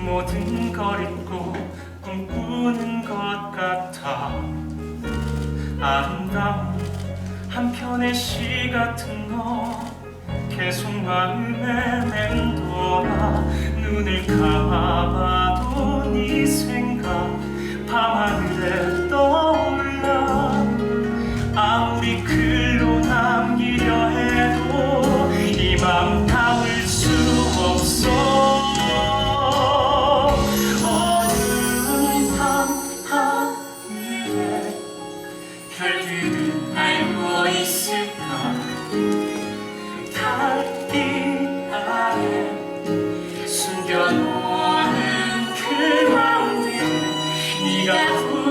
모든 걸 잊고 꿈꾸는 것 같아. 아름다운 한편의 시 같은 너 계속 마음에 맴돌아 눈을 감아 left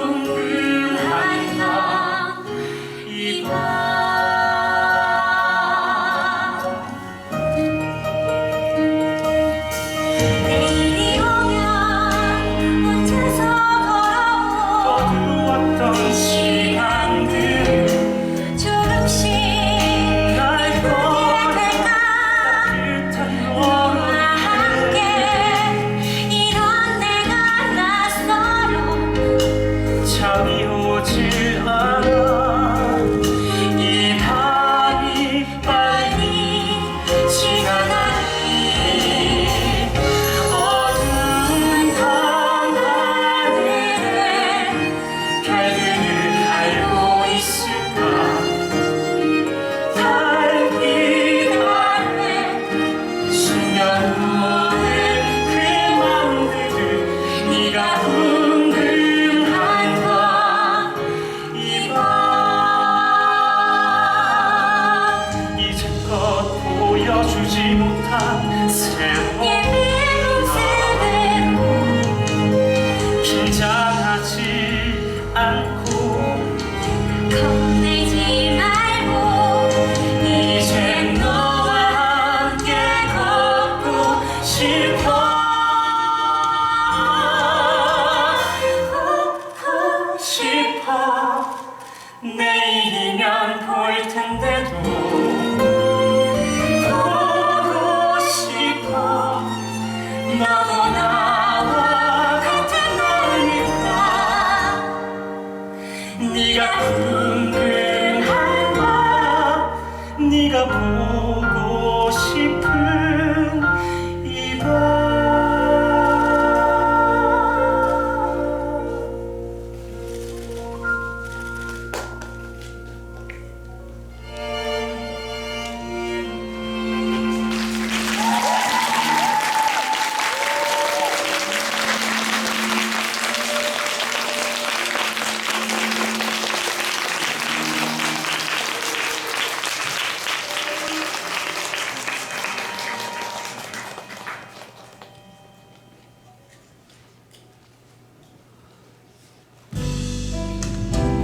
Bye.